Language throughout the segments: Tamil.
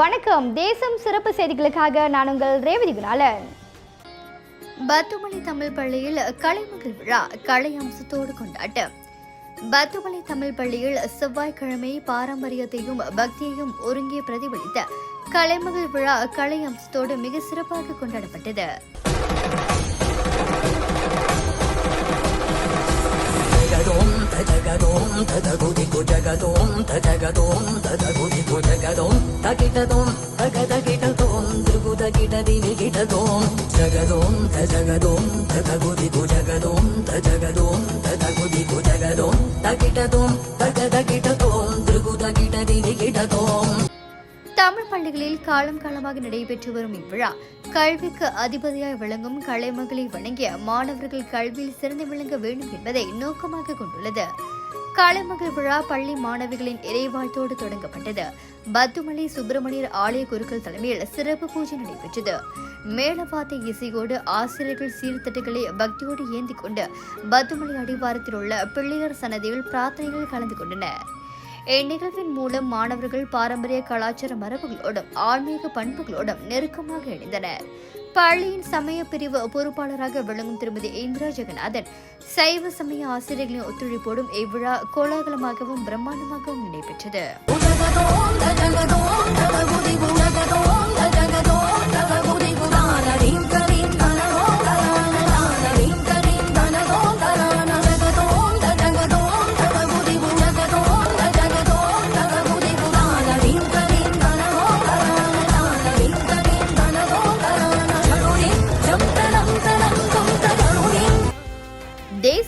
வணக்கம். தேசம் சிறப்பு செய்திகளுக்காக நான் உங்கள் ரேவதி குணாலன். பத்துமலை தமிழ் பள்ளியில் கலைமகள் விழா கலை அம்சத்தோடு கொண்டாட்டம். பத்துமலை தமிழ் பள்ளியில் செவ்வாய்க்கிழமை பாரம்பரியத்தையும் பக்தியையும் ஒருங்கே பிரதிபலித்த கலைமகள் விழா கலை அம்சத்தோடு மிக சிறப்பாக கொண்டாடப்பட்டது. జగదోం తజగదోం తదగుదిగు జగదోం తజగదోం తదగుదిగు జగదోం తగిటదోం తగదగిటదోం దిగుదగిటదిని గిటదోం జగదోం తజగదోం తదగుదిగు జగదోం తజగదోం తదగుదిగు జగదోం తగిటదోం తగదగిటదోం దిగుదగిటదిని గిటదోం தமிழ் பள்ளிகளில் காலம் காலமாக நடைபெற்று வரும் இவ்விழா கல்விக்கு அதிபதியாய் விளங்கும் கலைமகளை வணங்கிய மாணவர்கள் கல்வியில் சிறந்து விளங்க வேண்டும் என்பதை நோக்கமாக கொண்டுள்ளது. கலைமகள் விழா பள்ளி மாணவிகளின் இறைவாழ்த்தோடு தொடங்கப்பட்டது. பத்துமலை சுப்பிரமணியர் ஆலய குருக்கள் தலைமையில் சிறப்பு பூஜை நடைபெற்றது. மேளவாத்த இசையோடு ஆசிரியர்கள் சீர்திட்டங்களை பக்தியோடு ஏந்தி கொண்டு பத்துமலை அடிவாரத்தில் உள்ள பிள்ளையர் சன்னதியில் பிரார்த்தனைகள் கலந்து கொண்டனர். இந்நிகழ்வின் மூலம் மாணவர்கள் பாரம்பரிய கலாச்சார மரபுகளோடும் ஆன்மீக பண்புகளோடும் நெருக்கமாக இணைந்தனர். பள்ளியின் சமய பிரிவு பொறுப்பாளராக விளங்கும் திருமதி இந்திரா ஜெகநாதன் சைவ சமய ஆசிரியர்களின் ஒத்துழைப்போடும் இவ்விழா கோலாகலமாகவும் பிரம்மாண்டமாகவும் நடைபெற்றது.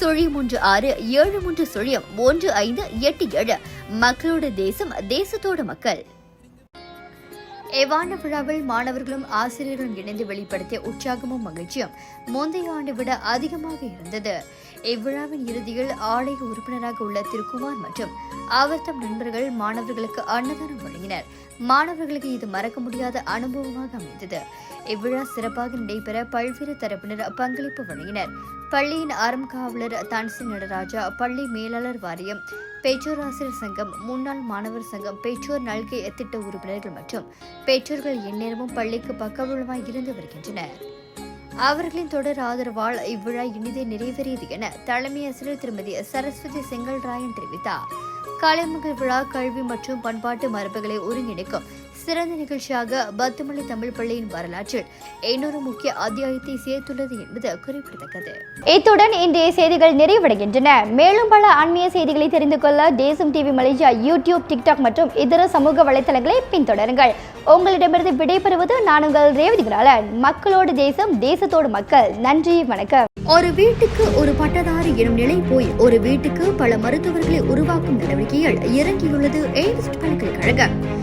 சுழியம் மூன்று ஆறு ஏழு மூன்று சுழியம் ஒன்று ஐந்து எட்டு ஏழு. மக்களோட தேசம் தேசத்தோட மக்கள். இவ்வாண்டு விழாவில் மாணவர்களும் ஆசிரியர்களும் இணைந்து வெளிப்படுத்திய உற்சாகமும் மகிழ்ச்சியும் முந்தைய ஆண்டு விட அதிகமாக இருந்தது. இவ்விழாவின் இறுதியில் ஆலய உறுப்பினராக உள்ள திருக்குமார் மற்றும் அவர் தம் நண்பர்கள் மாணவர்களுக்கு அன்னதானம் வழங்கினர். மாணவர்களுக்கு இது மறக்க முடியாத அனுபவமாக அமைந்தது. இவ்விழா சிறப்பாக நடைபெற பல்வேறு தரப்பினர் பங்களிப்பு வழங்கினர். பள்ளியின் ஆரம்ப காவலர் தான்சி நடராஜா பள்ளி மேலாளர் வாரியம் பெற்றோர் ஆசிரியர் சங்கம் முன்னாள் மாணவர் சங்கம் பெற்றோர் நல்கை திட்ட உறுப்பினர்கள் மற்றும் பெற்றோர்கள் எந்நேரமும் பள்ளிக்கு பக்கபலமாய் இருந்து வருகின்றனர். அவர்களின் தொடர் ஆதரவால் இவ்விழா இனிதே நிறைவேறியது என தலைமை ஆசிரியர் திருமதி சரஸ்வதி செங்கல்ராயன் தெரிவித்தார். கலைமகள் விழா கல்வி மற்றும் பண்பாட்டு மரபுகளை ஒருங்கிணைக்கும் சிறந்த நிகழ்ச்சியாக பத்துமலை தமிழ் பள்ளியின் வரலாற்றில் இன்னொரு முக்கிய அத்தியாயத்தை சேர்த்துள்ளது என்பது குறிப்பிடத்தக்கது. இத்துடன் இன்றைய செய்திகள் நிறைவடைகின்றன. மேலும் பல ஆன்மீக செய்திகளை தெரிந்து கொள்ள தேசம் டிவி மலேசியா யூடியூப் டிக்டாக் மற்றும் இதர சமூக வலைத்தளங்களை பின்தொடருங்கள். உங்களிடமிருந்து விடைபெறுவது நான் உங்கள் ரேவதி குணாலன் மக்களோடு தேசம் தேசத்தோடு மக்கள். நன்றி வணக்கம். ஒரு வீட்டுக்கு ஒரு பட்டதாரி எனும் நிலை போய் ஒரு வீட்டுக்கு பல மருத்துவர்களை உருவாக்கும் நடவடிக்கையில் இறங்கியுள்ளது. எய்ம்ஸ் பல்கலைக்கழகம்.